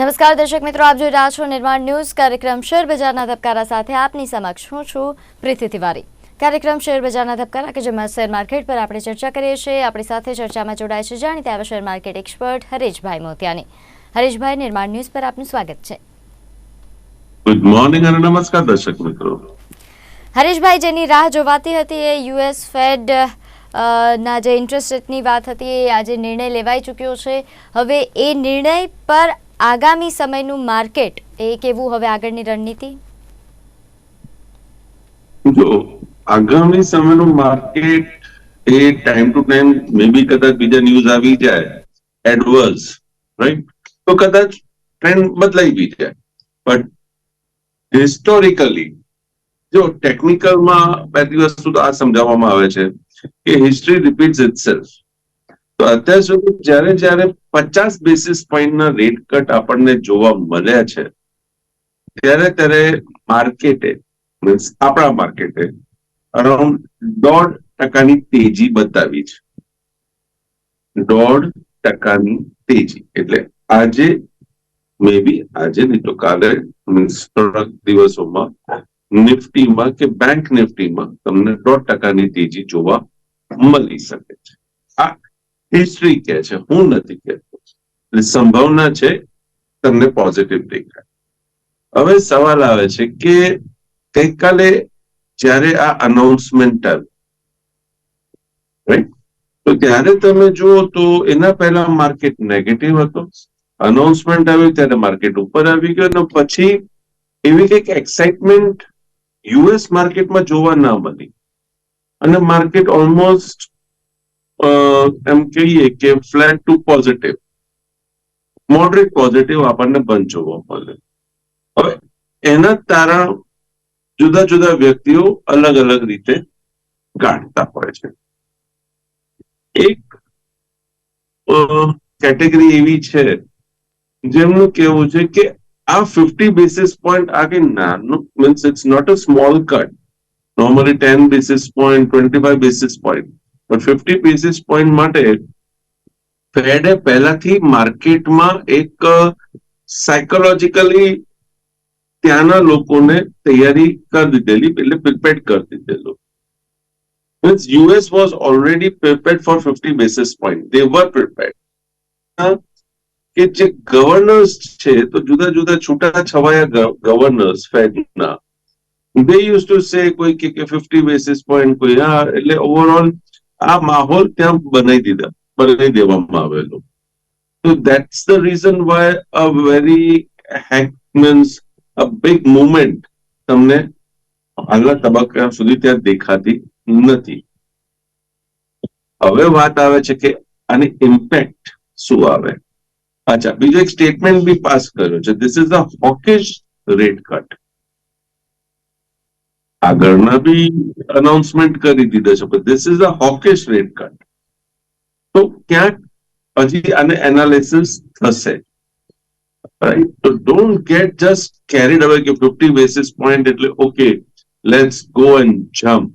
નમસ્કાર દર્શક મિત્રો આપ જોઈ રહ્યા છો નિર્માણ ન્યૂઝ. કાર્યક્રમ શેર બજારના ધબકારા સાથે આપની સમક્ષ હું છું પ્રીતિ તિવારી. કાર્યક્રમ શેર બજારના ધબકારા કે જેમાં શેર માર્કેટ પર આપણે ચર્ચા કરીએ છીએ. આપણી સાથે ચર્ચામાં જોડાય છે જાણીતા આવા શેર માર્કેટ એક્સપર્ટ હરેશભાઈ મોતિયાની. હરેશભાઈ નિર્માણ ન્યૂઝ પર આપનું સ્વાગત છે. ગુડ મોર્નિંગ અને નમસ્કાર દર્શક મિત્રો. હરેશભાઈ જેની રાહ જોવાતી હતી એ યુએસ ફેડ ના જે ઇન્ટરેસ્ટ રેટની વાત હતી એ આજે નિર્ણય લેવાઈ ચૂક્યો છે. હવે એ નિર્ણય પર આગામી સમયનું માર્કેટ એ કેવું હવે આગળની રણનીતિ? જો આગામી સમયનું market A time to time may be કદાચ બીજા ન્યૂઝ આવી જાય એડવર્સ રાઈટ તો કદાચ ટ્રેન્ડ બદલાઈ બી જાય. બટ હિસ્ટોરિકલી જો ટેકનિકલમાં બે વસ્તુ તો આ સમજાવવામાં આવે છે કે હિસ્ટ્રી રિપીટ્સ ઇટસેલ્ફ તો અત્યાર સુધી જ્યારે જ્યારે પચાસ બેસિસ પોઈન્ટના રેટ કટ આપણને જોવા મળ્યા છે, ત્યારે ત્યારે માર્કેટે મીન્સ આપણા માર્કેટે અરાઉન્ડ દોઢ ટકાની તેજી બતાવી છે. દોઢ ટકાની તેજી, એટલે આજે મે બી આજે નહીં તો કાલે મીન્સ થોડાક દિવસોમાં નિફ્ટીમાં કે બેંક નિફ્ટીમાં તમને દોઢ ટકાની તેજી જોવા મળી શકે છે. આ હિસ્ટ્રી કે છે, હું નથી કહેતો. એટલે સંભાવના છે, તમને પોઝિટિવ દેખાય. હવે સવાલ આવે છે કે ગઈકાલે જ્યારે આ અનાઉન્સમેન્ટ રાઈટ તો ત્યારે તમે જુઓ તો એના પહેલા માર્કેટ નેગેટિવ હતો. અનાઉન્સમેન્ટ આવ્યું ત્યારે માર્કેટ ઉપર આવી ગયો અને પછી એવી કંઈક એક્સાઇટમેન્ટ યુએસ માર્કેટમાં જોવા ના મળી. અને માર્કેટ ઓલમોસ્ટ એમ કહીએ કે flat to positive moderate positive આપણને બંધ જોવા મળે. હવે એના તારા જુદા જુદા વ્યક્તિઓ અલગ અલગ રીતે કાઢતા હોય છે. એક કેટેગરી એવી છે જેમનું કેવું છે કે આ ફિફ્ટી બેસિસ પોઈન્ટ આ કઈ નાનું means it's not a small cut normally ten basis point twenty five basis point પણ ફિફ્ટી બેસિસ પોઈન્ટ માટે ફેડે પહેલાથી માર્કેટમાં એક સાયકોલોજીકલી ત્યાંના લોકોને તૈયારી કરી દીધેલી, એટલે પ્રિપેર કરી દીધેલું. Means US was already prepared for fifty basis point they were prepared કે જે ગવર્નર્સ છે, તો જુદા જુદા છૂટા છવાયા ગવર્નર્સ ફેડના દે યુઝ ટુ સે કોઈ કે ફિફ્ટી બેસિસ પોઈન્ટ કોઈ, હા, એટલે ઓવરઓલ આ માહોલ ત્યાં બનાવી દીધા, બનાવી દેવામાં આવેલો. તો that's the reason why a very heck means a big movement તમને હાલના તબક્કા સુધી ત્યાં દેખાતી નથી. હવે વાત આવે છે કે આની ઇમ્પેક્ટ શું આવે? અચ્છા, બીજો એક સ્ટેટમેન્ટ બી પાસ કર્યો છે. This is a hawkish rate cut આગળના બી અનાઉન્સમેન્ટ કરી દીધા છે પણ this is a hawkish rate cut તો ક્યાંક હજી આને એનાલિસિસ થશે રાઈટ તો don't get just carried away કે ફિફ્ટી બેસિસ પોઈન્ટ એટલે okay let's go and jump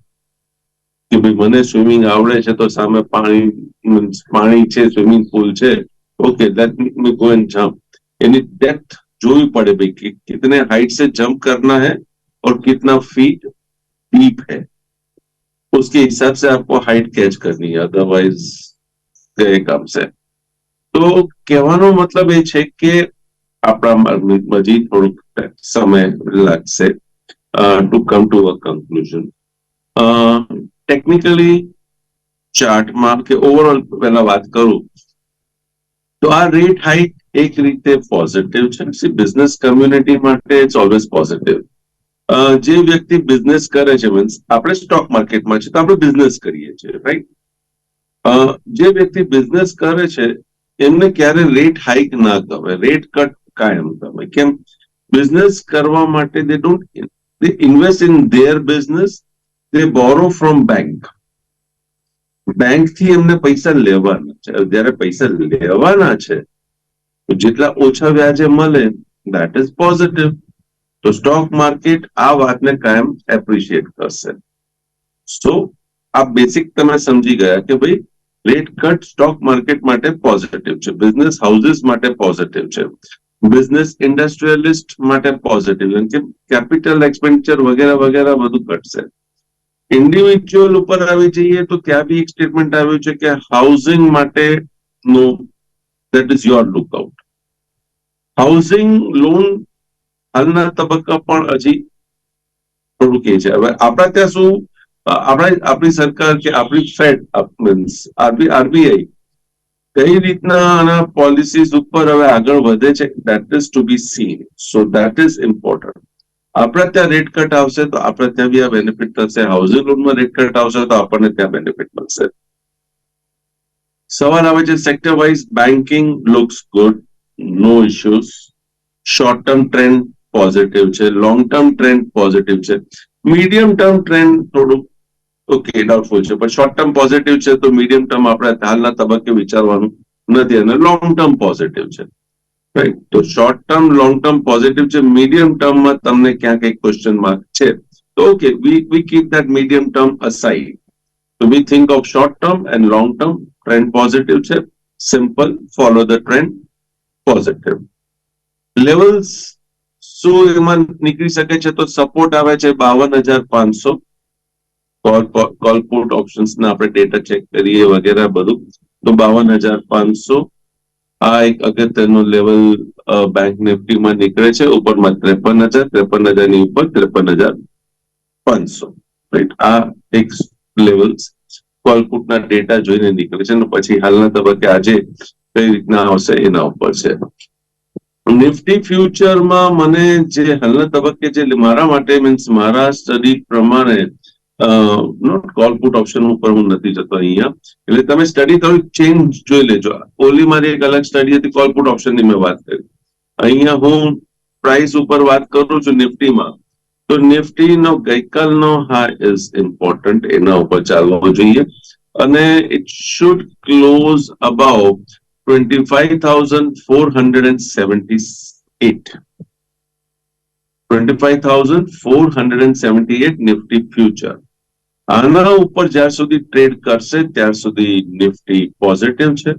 કે ભાઈ મને સ્વિમિંગ આવડે છે તો સામે પાણી means પાણી છે સ્વિમિંગ પુલ છે okay let me go and jump any depth જોવી પડે ભાઈ कि कितने हाइट से जंप करना है और कितना फीट डीप है उसके हिसाब से आपको हाइट कैच करनी है अदरवाइज गए काम से તો કહેવાનો મતલબ એ છે કે આપણા હજી થોડુંક સમય લાગશે to come to a conclusion technically ચાર્ટમાં કે ઓવરઓલ પહેલા વાત કરું તો આ રેટ હાઇક એક રીતે પોઝિટિવ છે બિઝનેસ કમ્યુનિટી માટે ઇટ્સ ઓલવેઝ પોઝિટિવ જે વ્યક્તિ બિઝનેસ કરે છે મીન્સ આપણે સ્ટોક માર્કેટમાં છે, તો આપણે બિઝનેસ કરીએ છીએ રાઈટ જે વ્યક્તિ બિઝનેસ કરે છે, એમને ક્યારે રેટ હાઇક ના ગમે રેટ કટ કાયમ ગમે. કેમ? બિઝનેસ કરવા માટે they don't they invest in their business they borrow from bank બેંકથી એમને પૈસા લેવાના છે. જ્યારે પૈસા લેવાના છે જેટલા ઓછા વ્યાજે મળે દેટ ઇઝ પોઝિટિવ તો સ્ટોક માર્કેટ આ વાતને કાયમ એપ્રિશિએટ કરશે સો આ બેસિક તમે સમજી ગયા કે ભાઈ રેટ કટ સ્ટોક માર્કેટ માટે પોઝિટિવ છે બિઝનેસ હાઉસીસ માટે પોઝિટિવ છે બિઝનેસ ઇન્ડસ્ટ્રીયલિસ્ટ માટે પોઝિટિવ કેમ કે કેપિટલ એક્સપેન્ડિચર વગેરે વગેરે બધું ઘટશે। ઇન્ડિવિજ્યુઅલ ઉપર આવી જઈએ તો ત્યાં બી એક સ્ટેટમેન્ટ આવ્યું છે કે હાઉસિંગ માટે no that is your lookout housing loan હાલના તબક્કા પણ હજી થોડુંક એ છે. હવે આપણા ત્યાં શું, આપણા, આપણી સરકાર કે આપણી ફેડ મીન્સ આરબી, આરબીઆઈ કઈ રીતના આના પોલિસીસ ઉપર હવે આગળ વધે છે? That is to be seen so that is important આપણા ત્યાં રેટ કટ આવશે તો આપણે ત્યાં બી આ બેનિફિટ થશે. હાઉસિંગ લોનમાં રેટ કટ આવશે તો આપણને ત્યાં બેનિફિટ મળશે. સવાલ આવે છે sector wise banking looks good no issues short term trend positive છે લોંગ ટર્મ ટ્રેન્ડ પોઝિટિવ છે. મીડિયમ ટર્મ ટ્રેન્ડ થોડુંક ઓકે ડાઉટફુલ છે, પણ શોર્ટ ટર્મ પોઝિટિવ છે તો મીડિયમ ટર્મ આપણે હાલના તબક્કે વિચારવાનું નથી અને લોંગ ટર્મ પોઝિટિવ છે. રાઈટ તો short term long term positive છે મીડિયમ ટર્મમાં તમને ક્યાં કંઈક ક્વેશ્ચન માર્ક છે. તો okay we we keep that medium term aside તો we think of short term and long term trend positive છે. Simple follow the trend positive levels શું એમાં નીકળી શકે છે? તો સપોર્ટ આવે છે બાવન હજાર પાંચસો. કોલ ઓપ્શન્સ ના આપણે ડેટા ચેક કરીએ વગેરે બધું. તો બાવન હજાર પાંચસો. આ એક અગત્યનો લેવલ બેંક નિફ્ટીમાં નીકળે છે. ઉપરમાં ત્રેપન હજાર, ત્રેપન હજારની ઉપર ત્રેપન હજાર પાંચસો. રાઈટ આ એક લેવલ કોલ પુટના ડેટા જોઈને નીકળે છે. અને પછી હાલના તબક્કે આજે કઈ રીતના આવશે એના ઉપર છે. નિફ્ટી ફ્યુચરમાં મને જે હાલના તબક્કે જે મારા માટે મીન્સ મારા સ્ટડી પ્રમાણે નોટ કોલ પુટ ઓપ્શન ઉપર હું નથી જતો અહીંયા. એટલે તમે સ્ટડી થોડી ચેન્જ જોઈ લેજો. ઓલી મારી એક અલગ સ્ટડી હતી કોલ પુટ ઓપ્શનની મેં વાત કરી. અહીંયા હું પ્રાઇસ ઉપર વાત કરું છું નિફ્ટીમાં તો નિફ્ટી નિફ્ટીનો ગઈકાલનો હાઈ ઇઝ ઇમ્પોર્ટન્ટ એના ઉપર ચાલવો જોઈએ. અને it should close about 25,478. 25,478 Nifty future આના ઉપર જ્યાં સુધી ટ્રેડ કરશે ત્યાર સુધી નિફ્ટી પોઝિટિવ છે.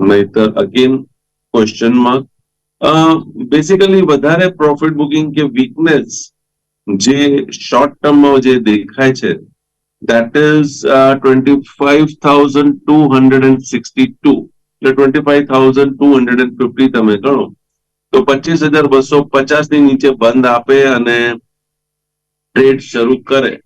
નહીતર અગેન ક્વેશ્ચન માર્ક બેસિકલી વધારે પ્રોફિટ બુકિંગ કે વીકનેસ જે શોર્ટ ટર્મમાં જે દેખાય છે that is uh, 25,262 એટલે 25,250 તમે ગણો. તો પચીસ હજાર બસો પચાસની નીચે બંધ આપે અને ટ્રેડ શરૂ કરે.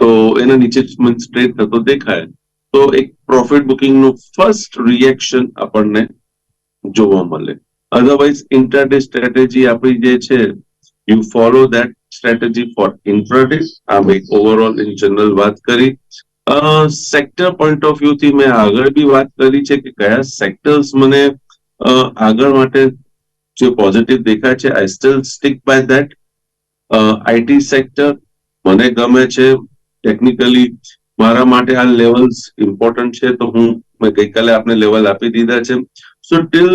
તો એના નીચે મીન્સ ટ્રેડ થતો દેખાય. તો એક પ્રોફિટ બુકિંગનું ફર્સ્ટ રિએક્શન આપણને જોવા મળે. અધરવાઇઝ ઇન્ટરડે સ્ટ્રેટેજી આપણી જે છે you follow that strategy for intraday આ મેં ઓવરઓલ ઇન જનરલ વાત કરી. સેક્ટર પોઈન્ટ ઓફ વ્યૂ થી મેં આગળ બી વાત કરી છે કે કયા સેક્ટર્સ મને આગળ માટે જે પોઝિટિવ દેખાય છે I still stick by that IT sector મને ગમે છે. ટેકનિકલી મારા માટે આ લેવલ્સ ઇમ્પોર્ટન્ટ છે તો હું મેં ગઈકાલે આપને લેવલ આપી દીધા છે. So till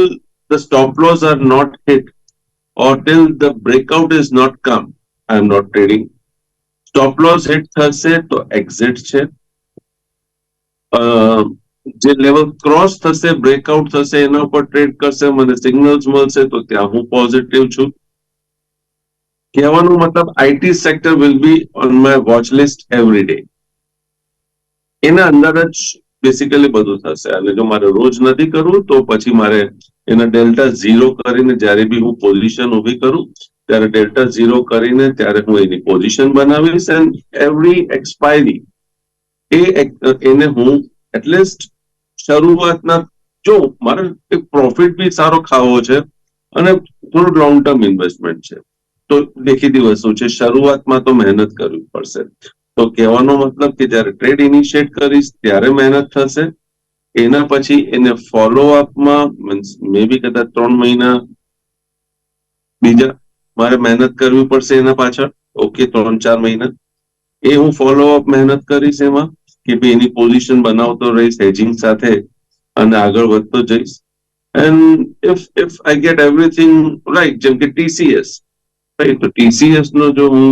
the stop loss are not hit or till the breakout is not come, I am not trading stop loss hit થશે તો એક્ઝિટ છે. જે લેવલ ક્રોસ થશે બ્રેકઆઉટ થશે, એના ઉપર ટ્રેડ કરશે, મને સિગ્નલ્સ મળશે, તો ત્યાં હું પોઝિટિવ છું. કહેવાનો મતલબ IT sector will be on my watch list every day એના અંદર જ બેસિકલી બધું થશે. અને જો મારે રોજ નથી કરવું, તો પછી મારે એના ડેલ્ટા ઝીરો કરીને જ્યારે બી હું પોઝિશન ઊભી કરું ત્યારે ડેલ્ટા ઝીરો કરીને ત્યારે હું એની પોઝિશન બનાવીશ એન્ડ એવરી એક્સપાયરી એને હું એટલીસ્ટ શરૂઆતના, જો મારે એક પ્રોફિટ બી સારો ખાવો છે અને થોડું લોંગ ટર્મ ઇન્વેસ્ટમેન્ટ છે. તો દેખીતી વસ્તુ છે, શરૂઆતમાં તો મહેનત કરવી પડશે. તો કહેવાનો મતલબ કે જ્યારે ટ્રેડ ઇનિશિયેટ કરીશ, ત્યારે મહેનત થશે. એના પછી એને ફોલો અપમાં મીન્સ મે બી કદાચ ત્રણ મહિના, બીજા મારે મહેનત કરવી પડશે એના પાછળ? ઓકે ત્રણ, ચાર મહિના. એ હું ફોલો અપ મહેનત કરીશ એમાં, કે ભાઈ એની પોઝિશન બનાવતો રહીશ હેજિંગ સાથે, અને આગળ વધતો જઈશ. And if if I get everything right જેમ કે ટીસીએસ રાઈટ તો ટીસીએસ નો જો હું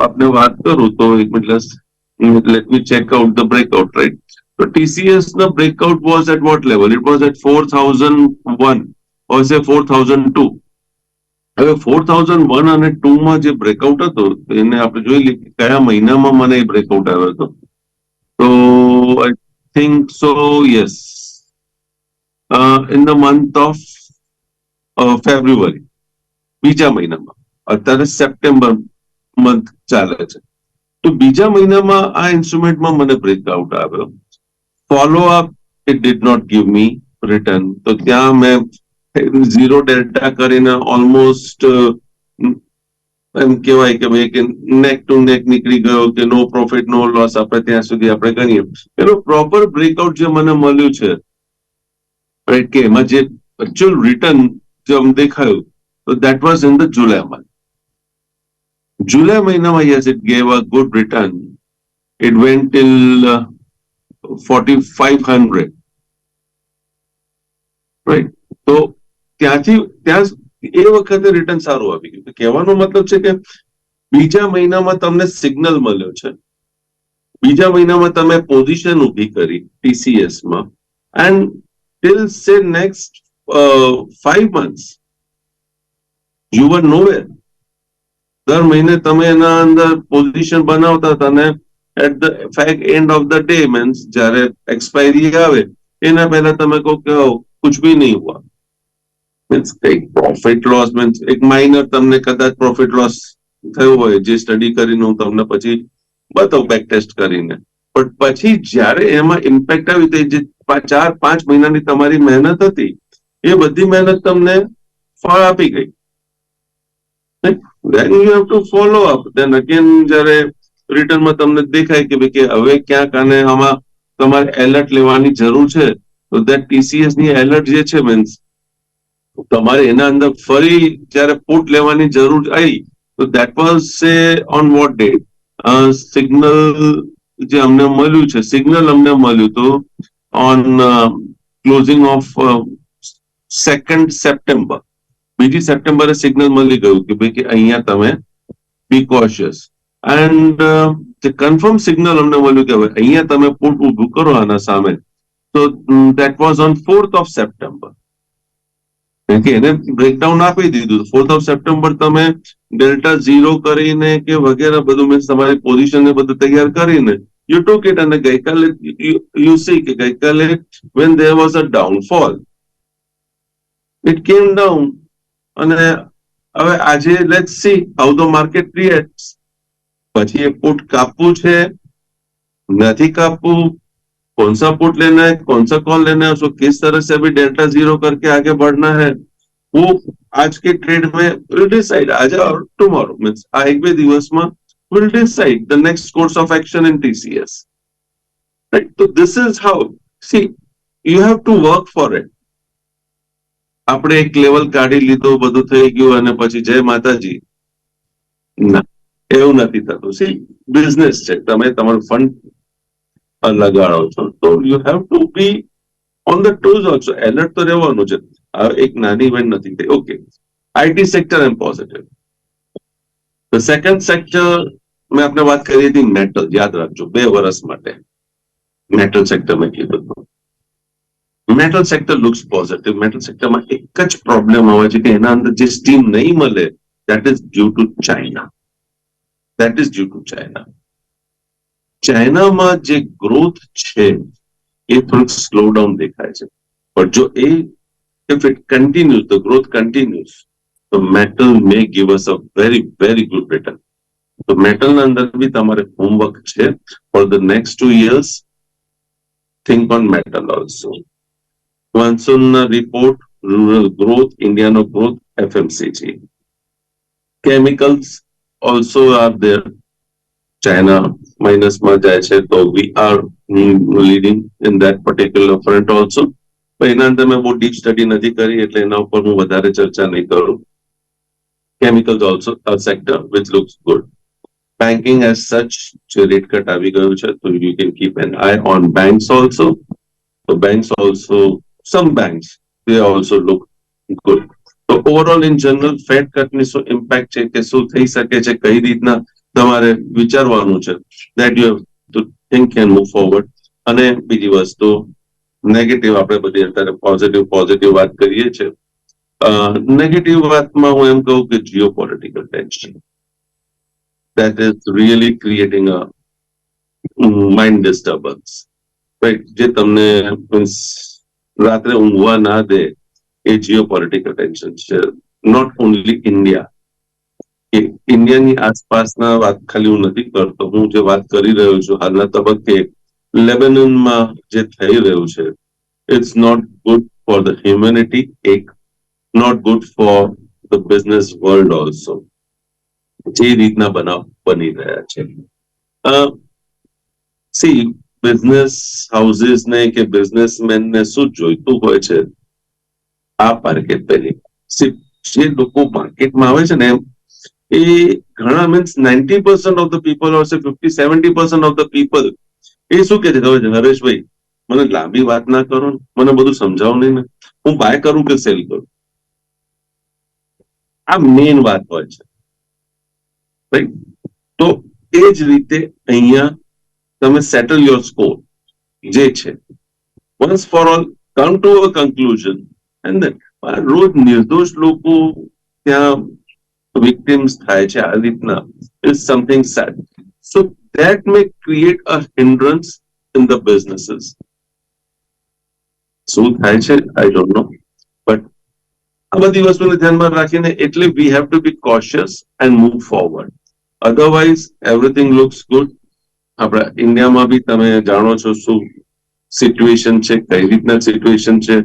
આપને વાત કરું, તો એક let me check out the breakout right તો ટીસીએસ ના breakout was at what level it was at four thousand one or say four thousand two. હવે ફોર થાઉઝન્ડ વન અને ટુ માં જે બ્રેકઆઉટ હતો, એને આપણે જોઈ લઈએ કે કયા મહિનામાં મને એ બ્રેકઆઉટ આવ્યો હતો. તો I think so yes in the month of February બીજા મહિનામાં. અત્યારે સપ્ટેમ્બર મંથ ચાલે છે. તો બીજા મહિનામાં આ ઇન્સ્ટ્રુમેન્ટમાં મને બ્રેકઆઉટ આવ્યો. Follow up it did not give me return તો ત્યાં મેં ઝીરો ડેલ્ટા કરીને ઓલમોસ્ટ એમ કહેવાય કે ભાઈ કે નેક ટુ નેક નીકળી ગયો કે નો પ્રોફિટ નો લોસ આપણે ત્યાં સુધી આપણે ગણીએ. એનો પ્રોપર બ્રેકઆઉટ જે મને મળ્યું છે રાઈટ કે એમાં જે એકચ્યુઅલ રિટર્ન જે અમને દેખાયું, તો that was in the July month જુલાઈ મહિનામાં yes it gave a good return it went till forty five hundred right તો ત્યાંથી, ત્યાં એ વખતે રિટર્ન સારું આવી ગયું. કહેવાનો મતલબ છે કે બીજા મહિનામાં તમને સિગ્નલ મળ્યો છે. બીજા મહિનામાં તમે પોઝિશન ઊભી કરી TCS માં. And till say next five months you were nowhere દર મહિને તમે એના અંદર પોઝિશન બનાવતા હતા અને at the fag end of the day means જ્યારે એક્સપાયરી આવે, એના પહેલા તમે કહો કે કુછ ભી નહીં હુઆ. મીન્સ કંઈક પ્રોફિટ લોસ મીન્સ એક માઇનર તમને કદાચ પ્રોફિટ લોસ થયો હોય, જે સ્ટડી કરીને હું તમને પછી બતાવું બેક ટેસ્ટ કરીને. પણ પછી જ્યારે એમાં ઇમ્પેક્ટ આવી હતી જે ચાર, પાંચ મહિનાની તમારી મહેનત હતી, એ બધી મહેનત તમને ફળ આપી ગઈ. Then you have to follow up then again જ્યારે રિટર્નમાં તમને દેખાય કે ભાઈ કે હવે ક્યાંક અને આમાં તમારે એલર્ટ લેવાની જરૂર છે, તો દેટ ટીસીએસની એલર્ટ જે છે મીન્સ તમારે એના અંદર ફરી જ્યારે પુટ લેવાની જરૂર આવી તો that was say on what day signal જે અમને મળ્યું છે સિગ્નલ અમને મળ્યું તો on closing of second September બીજી સપ્ટેમ્બરે સિગ્નલ મળી ગયું કે ભાઈ કે અહીંયા તમે બી કોશિયસ એન્ડ જે કન્ફર્મ સિગ્નલ અમને મળ્યું કે હવે અહીંયા તમે પુટ ઉભું કરો આના સામે. તો that was on fourth of September કે એને બ્રેકડાઉન આપી દીધું ફોર્થ ઓફ સપ્ટેમ્બર તમે ડેલ્ટા ઝીરો કરીને કે વગેરે બધું મીન્સ તમારી પોઝિશન ને બધું તૈયાર કરીને યુ ટુક ઇટ અને ગઈકાલે યુ સી કે ગઈકાલે when there was a downfall it came down અને હવે આજે let see how the market create પછી એ પુટ કાપવું છે નથી કાપવું कौन सा पुट लेना है कौन सा कॉल लेना है उसको किस तरह से अभी डेल्टा जीरो करके आगे बढ़ना है वो आज के ट्रेड में विल डिसाइड आज और टुमारो मीन्स आ एक બે દિવસમાં will decide the next course of action in TCS. Right? So this is how, see, you have to work for it. આપણે એક લેવલ કાઢી લીધો બધું થઈ ગયું અને પછી જય માતાજી ના એવું નથી થતું સી બિઝનેસ છે તમે તમારું ફંડ લગાડો છો. તો you have to be on the toes also alert તો રહેવાનું છે. એક નાની ઇવેન્ટ નથી થઈ. ઓકે આઈટી સેક્ટર એમ પોઝિટિવ સેકન્ડ સેક્ટર મેં આપણે વાત કરી હતી મેટલ યાદ રાખજો. બે વર્ષ માટે. મેટલ સેક્ટર મેં કીધું metal sector looks positive metal સેક્ટરમાં એક જ પ્રોબ્લેમ આવે છે કે એના અંદર જે સ્ટીમ નહીં મળે that is due to China that is due to China ચાઇનામાં જે ગ્રોથ છે, એ થોડુંક સ્લો ડાઉન દેખાય છે. પણ જો એ if it continues the growth continues તો metal may give us a very very good return તો મેટલના અંદર બી તમારે હોમવર્ક છે for the next two years think on metal also મોન્સૂનના report rural growth ઇન્ડિયાનો growth FMCG chemicals also are there China માઇનસમાં જાય છે, તો we are leading in that particular front also પણ એના અંદર મેં બહુ ડીપ સ્ટડી નથી કરી, એટલે એના ઉપર હું વધારે ચર્ચા નહીં કરું. Chemicals also a sector which looks good banking as such જે રેટ કટ આવી ગયું છે, તો you can keep an eye on banks also તો banks also some banks they also look good તો ઓવરઓલ ઇન જનરલ ફેટ કટની શું impact છે કે શું થઈ શકે છે, કઈ રીતના તમારે વિચારવાનું છે that you have to think and move forward અને બીજી વસ્તુ નેગેટિવ આપણે બધી અત્યારે પોઝિટિવ પોઝિટિવ વાત કરીએ છીએ નેગેટિવ વાતમાં હું એમ કહું કે geopolitical tension that is really creating a mind disturbance જે તમને મીન્સ રાત્રે ઊંઘવા ના દે એ જીઓ પોલિટિકલ ટેન્શન છે. નોટ ઓનલી ઇન્ડિયા ઇન્ડિયાની આસપાસના વાત ખાલી હું નથી કરતો. હું જે વાત કરી રહ્યો છું હાલના તબક્કે લેબેનનમાં જે થઈ રહ્યું છે it's not good for the humanity એક not good for the business world also જે રીતના બનાવ બની રહ્યા છે. સી બિઝનેસ હાઉસીસ ને કે બિઝનેસમેન ને શું જોઈતું હોય છે, આ માર્કેટ પહેલી. જે લોકો માર્કેટમાં આવે છે ને એ ઘણા means ninety percent of the people or fifty seventy percent of the people એ શું કે છે? ખબર હરેશભાઈ મને લાંબી વાત ના કરો ને. મને બધું સમજાવો નહીં ને. હું બાય કરું કે સેલ કરું? આ મેઇન વાત હોય છે. રાઈટ તો એ જ રીતે અહીંયા તમે સેટલ યોર સ્કોર જે છે. Once for all come to a conclusion and રોજ નિર્દોષ લોકો ત્યાં વિક્ટિમ્સ થાય છે આ રીતના is something sad so that may create a hindrance in the businesses. શું થાય છે આઈ ડોન્ટ નો બટ આ બધી વસ્તુને ધ્યાનમાં રાખીને એટલે we have to be cautious and move forward otherwise everything looks good આપણા ઇન્ડિયામાં બી તમે જાણો છો શું સિચ્યુએશન છે કઈ રીતના સિચ્યુએશન છે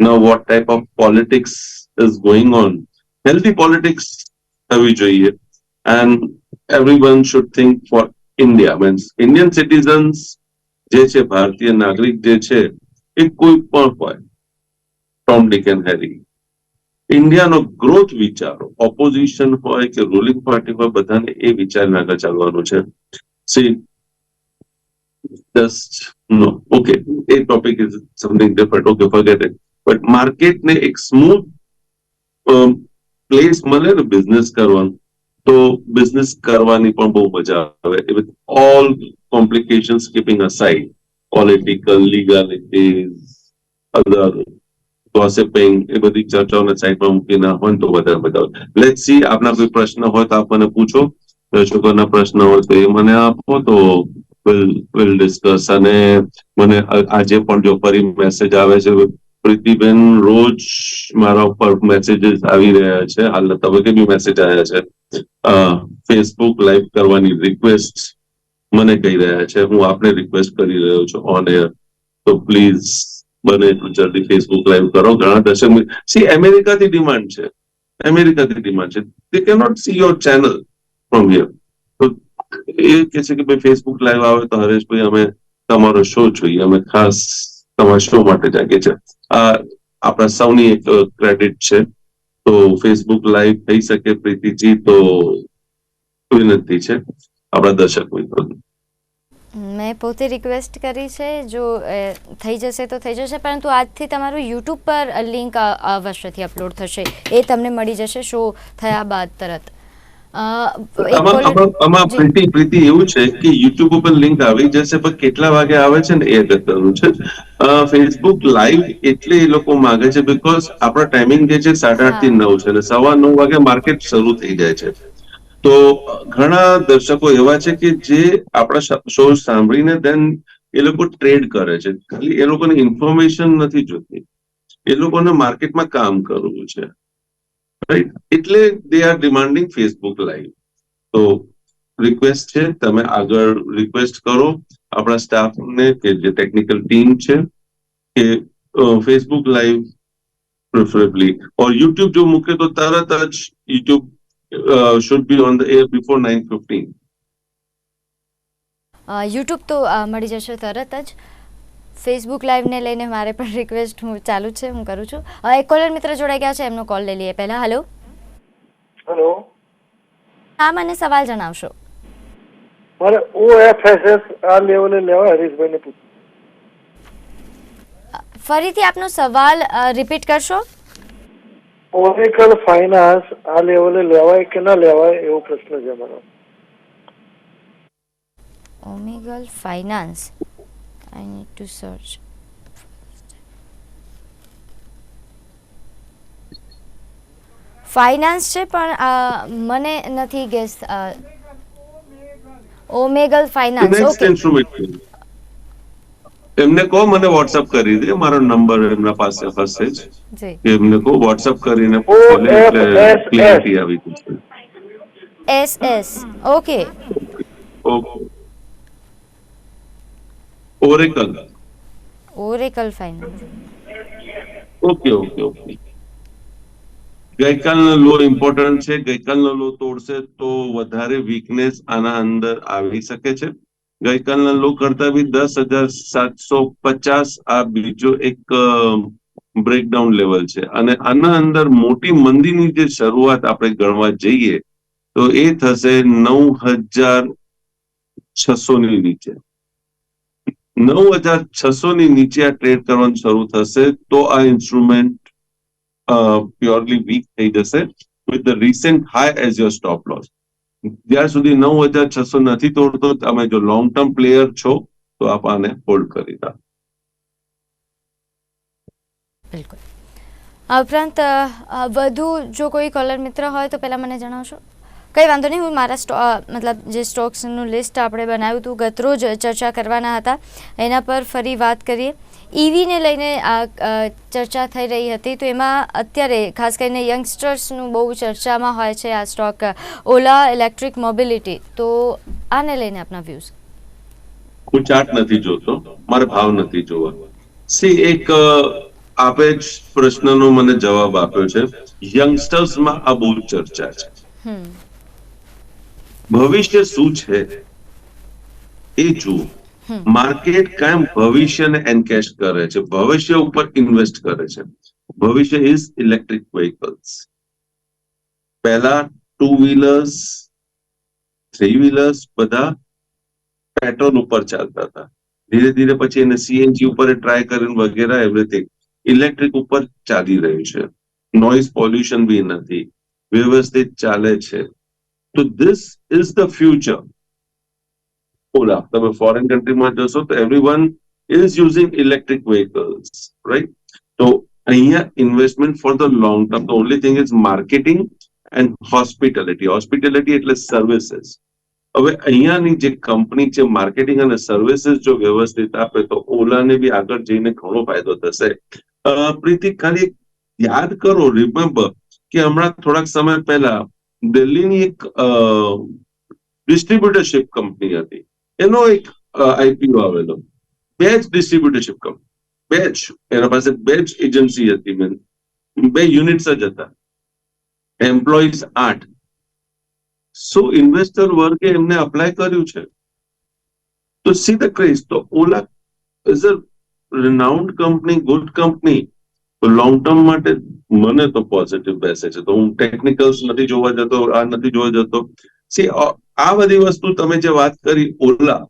no what type of politics is going on healthy politics થવી જોઈએ. And everyone should think for India means Indian citizens જે છે, ભારતીય નાગરિક જે છે, એ કોઈ પણ હોય ટોમ ડિક એન્ડ હેરી ઇન્ડિયાનો ગ્રોથ વિચારો ઓપોઝિશન હોય કે રૂલિંગ પાર્ટી હોય, બધાને એ વિચારને આગળ ચાલવાનું છે. See just no okay A topic is something okay forget it but માર્કેટને એક સ્મૂથ પ્લેસ મળે ને બિઝનેસ કરવાનું, તો બિઝનેસ કરવાની પણ બહુ મજા આવે. With all complication keeping aside political legalities other gossiping એ બધી ચર્ચાઓને સાઈડમાં હોય ને તો વધારે મજા આવે. લેટ સી આપના કોઈ પ્રશ્ન હોય તો આપ મને પૂછો. દર્શકોના પ્રશ્ન હોય તો એ મને આપો, તો વિલ વિલ ડિસ્કસ અને મને આજે પણ જો ફરી મેસેજ આવે છે પ્રીતિબેન રોજ મારા ઉપર મેસેજીસ આવી રહ્યા છે. હાલના તબક્કે બી મેસેજ આવ્યા છે. ફેસબુક લાઈવ કરવાની રિક્વેસ્ટ મને કહી રહ્યા છે. હું આપને રિક્વેસ્ટ કરી રહ્યો છું ઓન એર તો પ્લીઝ બને એટલું જલ્દી ફેસબુક લાઈવ કરો. ઘણા દર્શક સી અમેરિકાથી ડિમાન્ડ છે. અમેરિકાથી ડિમાન્ડ છે. They not see your channel from here તો એ કે છે કે ભાઈ ફેસબુક લાઈવ આવે તો હરેશભાઈ, અમે તમારો શો જોઈએ. અમે ખાસ તમારા શો માટે જાગે છે? આ આપણા સૌની એક ક્રેડિટ છે. તો ફેસબુક લાઈવ થઈ શકે પ્રીતિજી, તો વિનંતી છે. આપણા દર્શક મિત્રો. મેં પોતે રિક્વેસ્ટ કરી છે, જો થઈ જશે તો થઈ જશે, પરંતુ આજથી તમારું યુટ્યુબ પર લિંક અવશ્યથી અપલોડ થશે. એ તમને મળી જશે શો થયા બાદ તરત. આમાં. પ્રીતિ પ્રીતિ એવું છે કે યુટ્યુબ ઉપર લિંક આવી જશે પણ કેટલા વાગે આવે છે ને એ અગત્યનું છે. ફેસબુક લાઈવ એટલે એ લોકો માંગે છે બીકોઝ આપણો ટાઈમિંગ જે છે સાડા આઠથી નવ છે અને સવા નવ વાગે માર્કેટ શરૂ થઈ જાય છે. તો ઘણા દર્શકો એવા છે કે જે આપણા શો સાંભળીને દેન એ લોકો ટ્રેડ કરે છે. ખાલી એ લોકોને ઇન્ફોર્મેશન નથી જોતી. એ લોકોને માર્કેટમાં કામ કરવું છે. રાઈટ એટલે they are demanding Facebook live તો રિક્વેસ્ટ છે, તમે આગળ રિક્વેસ્ટ કરો. આપણા સ્ટાફને કે જે ટેકનિકલ ટીમ છે, કે Facebook live preferably or YouTube જો મૂકે તો તરત જ YouTube should be on the air before nine fifteen YouTube તો મળી જશે તરત જ. ફેસબુક લાઈવને લઈને મારે પણ રિક્વેસ્ટ હું ચાલુ છે હું કરું છું. એક કોલર મિત્ર જોડાઈ ગયા છે એમનો કોલ લઈ લઈએ. પહેલા હેલો હેલો હા મને સવાલ જણાવશો. મારે ઓએફએસએસ આ લેવલે લેવા હરીશભાઈને પૂછ ફરીથી આપનો સવાલ રિપીટ કરશો? ઓરેકલ ફાઇનાન્સ આ લેવલે લેવાય કે ના લેવાય એવો પ્રશ્ન છે મારો. Omegle finance I need to search finance છે પણ મને નથી ગેસ ઓમેગલ ફાઇનાન્સ ઓકે એમને કહો મને વોટ્સઅપ કરી દે. મારો નંબર એમના પાસે હશે જ. એમને કહો વોટ્સઅપ કરીને ઓ, એટલે ક્લિયરિટી આવી જશે. Yes yes okay okay. Oracle Oracle finance okay okay okay ગઈકાલનો low important છે. ગઈકાલનો લો તોડશે તો વધારે વીકનેસ આના અંદર આવી શકે છે. ગઈકાલના લો કરતા બી દસ હજાર સાતસો પચાસ આ બીજો એક બ્રેકડાઉન લેવલ છે. અને આના અંદર મોટી મંદીની જે શરૂઆત આપણે ગણવા જઈએ તો એ થશે નવ હજાર છસો ની નીચે. નવ હજાર છસો ની નીચે આ ટ્રેડ કરવાનું શરૂ થશે તો આ ઇન્સ્ટ્રુમેન્ટ પ્યોરલી વીક થઈ જશે with the recent high as your stop loss જ્યાં સુધી નવ હજાર છસો નથી તોડતો, તમે જો લોંગ ટર્મ પ્લેયર છો, તો આપ આને હોલ્ડ કરી દો બિલકુલ. આ ઉપરાંત વધુ જો કોઈ કોલર મિત્ર હોય તો પહેલા મને જણાવશો? કંઈ વાંધો નહીં હું મારા સ્ટો મતલબ જે સ્ટોક્સનું લિસ્ટ આપણે બનાવ્યું હતું ગતરોજ ચર્ચા કરવાના હતા એના પર ફરી વાત કરીએ. ઈવીને લઈને આ ચર્ચા થઈ રહી હતી તો એમાં અત્યારે ખાસ કરીને યંગસ્ટર્સનું બહુ ચર્ચામાં હોય છે આ સ્ટોક ઓલા ઇલેક્ટ્રિક મોબિલિટી તો આને લઈને આપના વ્યૂઝ. હું ચાર્ટ નથી જોતો મારે ભાવ નથી જોવા. સી એક આપે જ પ્રશ્નનો મને જવાબ આપ્યો છે યંગસ્ટર્સમાં આ બહુ ચર્ચા છે. હમ. ભવિષ્ય શું છે? એ જુઓ. માર્કેટ કાયમ ભવિષ્યને એન્કેશ કરે છે. ભવિષ્ય ઉપર ઇન્વેસ્ટ કરે છે. ભવિષ્ય ઇઝ ઇલેક્ટ્રિક વ્હીકલ્સ પહેલા ટુ વ્હીલર્સ થ્રી વ્હીલર્સ બધા પેટ્રોલ ઉપર ચાલતા હતા. ધીરે ધીરે પછી એને સીએનજી ઉપર ટ્રાય કરીને વગેરે એવરીથિંગ ઇલેક્ટ્રિક ઉપર ચાલી રહ્યું છે. નોઇઝ પોલ્યુશન બી નથી. વ્યવસ્થિત ચાલે છે. તો this is the future Ola તમે ફોરેન કન્ટ્રીમાં જશો તો every one is using electric vehicles right તો અહીંયા investment for the long term the only thing is marketing and hospitality hospitality એટલે સર્વિસીસ હવે અહીંયાની જે કંપની છે માર્કેટિંગ અને સર્વિસીસ જો વ્યવસ્થિત આપે તો ઓલાને બી આગળ જઈને ઘણો ફાયદો થશે અ, પ્રીતિ ખાલી એક યાદ કરો રિમેમ્બર કે હમણાં થોડાક સમય પહેલા દિલ્હીની એક ડિસ્ટ્રીબ્યુટરશિપ કંપની હતી. એનો એક આઈપીઓ આવેલો. બે જ ડિસ્ટ્રીબ્યુટરશિપ કંપની બે જ, એના પાસે બે જ એજન્સી હતી મેન બે યુનિટ્સ જ હતા. એમ્પ્લોઈઝ આઠ. સો ઇન્વેસ્ટર વર્ગે એમને અપ્લાય કર્યું છે. તો સી ધ ક્રેઝ તો Ola is a renowned company good company long term માટે મને તો પોઝિટિવ બેસે છે. તો હું ટેકનિકલ્સ નથી જોવા જતો આ નથી જોવા જતો. સી આ બધી વસ્તુ તમે જે વાત કરી ઓલા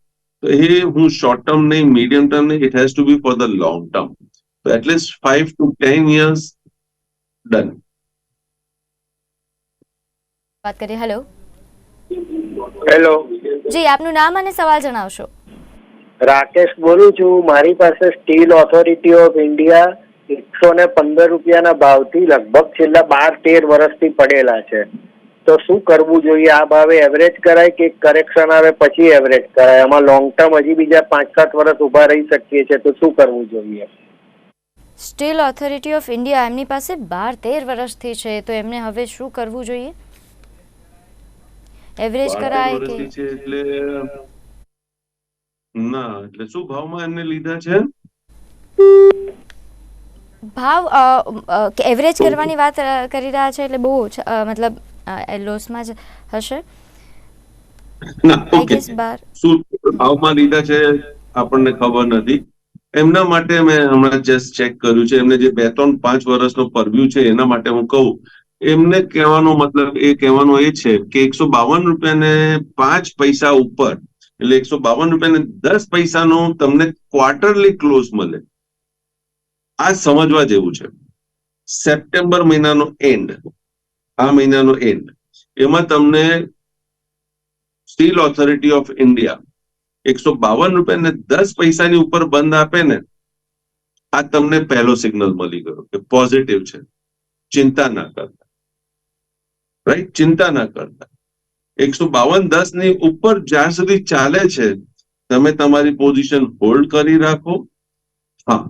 તો એ હું શોર્ટ ટર્મ નહીં મીડિયમ ટર્મ નહીં it has to be for the long term તો at least five to ten years done વાત કરીએ હેલો હેલો જી આપનું નામ અને સવાલ જણાવશો. રાકેશ બોલું છું. મારી પાસે સ્ટીલ ઓથોરિટી ઓફ ઇન્ડિયા એકસો ને પંદર રૂપિયાના ભાવથી લગભગ છેલ્લા બાર તેર વર્ષથી પડેલા છે. તો શું કરવું જોઈએ? આ ભાવે એવરેજ કરાય કે કરેક્શન આવે પછી એવરેજ કરાય? આમાં લોંગ ટર્મ હજી બીજા પાંચ સાત વર્ષ ઊભા રહી શકીએ છીએ તો શું કરવું જોઈએ? સ્ટીલ ઓથોરિટી ઓફ ઇન્ડિયા એમની પાસે બાર તેર વર્ષથી છે તો એમને હવે શું કરવું જોઈએ? એવરેજ કરાય કે એટલે ના એટલે શું ભાવમાં એમને લીધા છે? ભાવ એવરેજ કરવાની વાત કરી રહ્યા છે એટલે બહુ મતલબ લોસમાં જ હશે? ના ભાવમાં લીધા છે આપણને ખબર નથી. એમના માટે મેં હમણાં જસ્ટ ચેક કર્યું છે. એમને જે બે ત્રણ પાંચ વર્ષનો પરવ્યુ છે એના માટે હું કહું. એમને કહેવાનો મતલબ એ કહેવાનો એ છે કે એકસો બાવન રૂપિયાને પાંચ પૈસા ઉપર એટલે એકસો બાવન રૂપિયાને દસ પૈસાનો તમને ક્વાર્ટરલી ક્લોઝ મળે. આ સમજવા જેવું છે. સપ્ટેમ્બર મહિનાનો એન્ડ આ મહિનાનો એન્ડ એમાં તમને સ્ટીલ ઓથોરિટી ઓફ ઇન્ડિયા એકસો બાવન રૂપિયા ને દસ પૈસાની ઉપર બંધ આપે ને, આ તમને પહેલો સિગ્નલ મળી ગયો કે પોઝિટિવ છે. ચિંતા ના કરતા. રાઈટ ચિંતા ના કરતા. એકસો બાવન દસની ઉપર જ્યાં સુધી ચાલે છે, તમે તમારી પોઝિશન હોલ્ડ કરી રાખો. હા.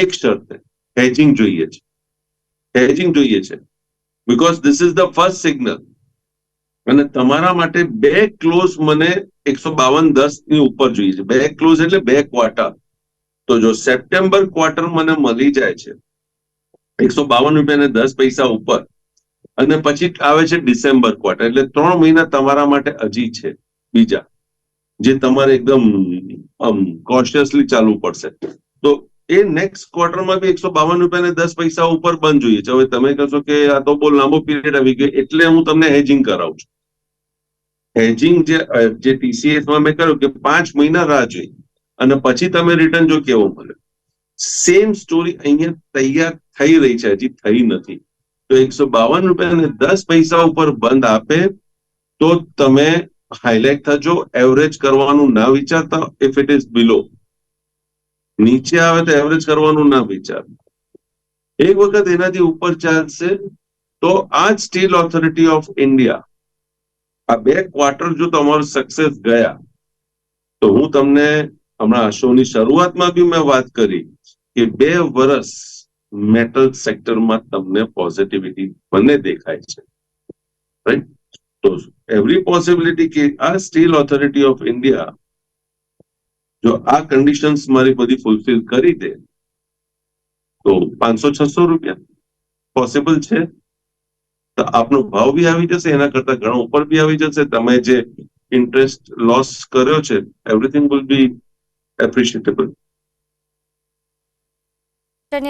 એક શરતે હેજિંગ જોઈએ છે. હેજિંગ જોઈએ છે. Because this is the first signal અને તમારા માટે બે ક્લોઝ મને એકસો બાવન દસની ઉપર જોઈએ છે. બે ક્લોઝ એટલે બે ક્વાર્ટર તો જો સપ્ટેમ્બર ક્વાર્ટર મને મળી જાય છે, એકસો બાવન રૂપિયા ને દસ પૈસા ઉપર, અને પછી આવે છે ડિસેમ્બર ક્વાર્ટર એટલે ત્રણ મહિના તમારા માટે હજી છે. બીજા, જે તમારે એકદમ કોન્શિયસલી ચાલવું પડશે. તો એ નેક્સ્ટ ક્વાર્ટરમાં બી એકસો બાવન રૂપિયા ને દસ પૈસા ઉપર બંધ જોઈએ છે. હવે તમે કહેશો કે આ તો બહુ લાંબો પીરિયડ આવી ગયો, એટલે હું તમને હેજિંગ કરાવું છું. હેજિંગ જે જે TCS માં કર્યું કે પાંચ મહિના રાહ જોઈ અને પછી તમે રિટર્ન જો કેવો મળે. સેમ સ્ટોરી અહીંયા તૈયાર થઈ રહી છે, હજી થઈ નથી. તો એકસો બાવન રૂપિયા અને દસ પૈસા ઉપર બંધ આપે તો તમે હાઇલાઇટ થજો એવરેજ કરવાનું ના વિચારતા ઇફ ઇટ ઇઝ બિલો નીચે આવે તો એવરેજ કરવાનું ના વિચાર. એક વખત એનાથી ઉપર ચાલશે તો આ સ્ટીલ ઓથોરિટી ઓફ ઇન્ડિયા આ બે ક્વાર્ટર જો તમારું સક્સેસ ગયા, તો હું તમને હમણાં શોની શરૂઆતમાં બી મેં વાત કરી કે બે વર્ષ મેટલ સેક્ટરમાં તમને પોઝિટિવિટી બંને દેખાય છે. રાઈટ તો એવરી પોસિબિલિટી કે આ સ્ટીલ ઓથોરિટી ઓફ ઇન્ડિયા જો આ કન્ડિશન્સ મારી બધી ફૂલફિલ કરી દે, તો પાંચસો છસો રૂપિયા પોસિબલ છે? તો આપનો ભાવ બી આવી જશે, એના કરતા ઘણો ઉપર બી આવી જશે. તમે જે ઇન્ટરેસ્ટ લોસ કર્યો છે એવરીથિંગ વિલ બી એપ્રિશિએટેબલની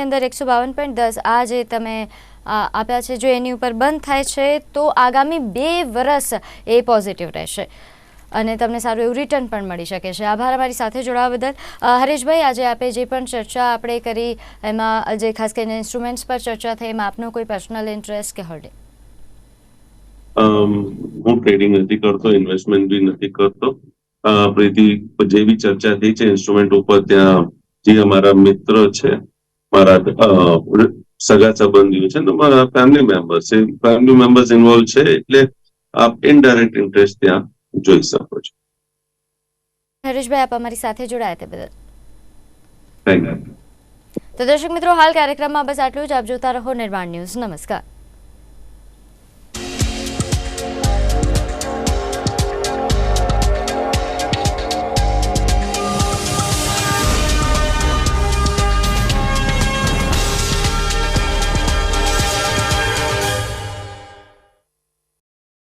અંદર એકસો બાવન પોઈન્ટ દસ, આ જે તમે આપ્યા છે, જો એની ઉપર બંધ થાય છે, તો આગામી બે વર્ષ એ પોઝિટિવ રહેશે. અને તમને સારું એવું રિટર્ન પણ મળી શકે છે. આભાર અમારી સાથે જોડાવા બદલ. હરેશભાઈ, આજે આપે જે પણ ચર્ચા આપણે કરી, એમાં જે ખાસ કરીને ઇન્સ્ટ્રુમેન્ટ્સ પર ચર્ચા થઈ, એમાં આપનો કોઈ પર્સનલ ઇન્ટરેસ્ટ કે હોલ્ડિંગ હું ટ્રેડિંગ નથી કરતો ઇન્વેસ્ટમેન્ટ બી નથી કરતો. પ્રીતિ જે બી ચર્ચા થઈ છે ઇન્સ્ટ્રુમેન્ટ ઉપર, ત્યાં જે અમારા મિત્ર છે, મારા સગા સંબંધીઓ છે, ને મારા ફેમિલી મેમ્બર્સ છે. ફેમિલી મેમ્બર્સ ઇન્વોલ્વ છે, એટલે ઇનડાયરેક્ટ ઇન્ટરેસ્ટ ત્યાં જોઈ શકો છો. હરેશભાઈ આપ અમારી સાથે જોડાયા તે બદલ. થેન્ક યુ તો દર્શક મિત્રો હાલ કાર્યક્રમમાં બસ આટલું જ. આપ જોતા રહો નિર્માણ ન્યૂઝ. નમસ્કાર.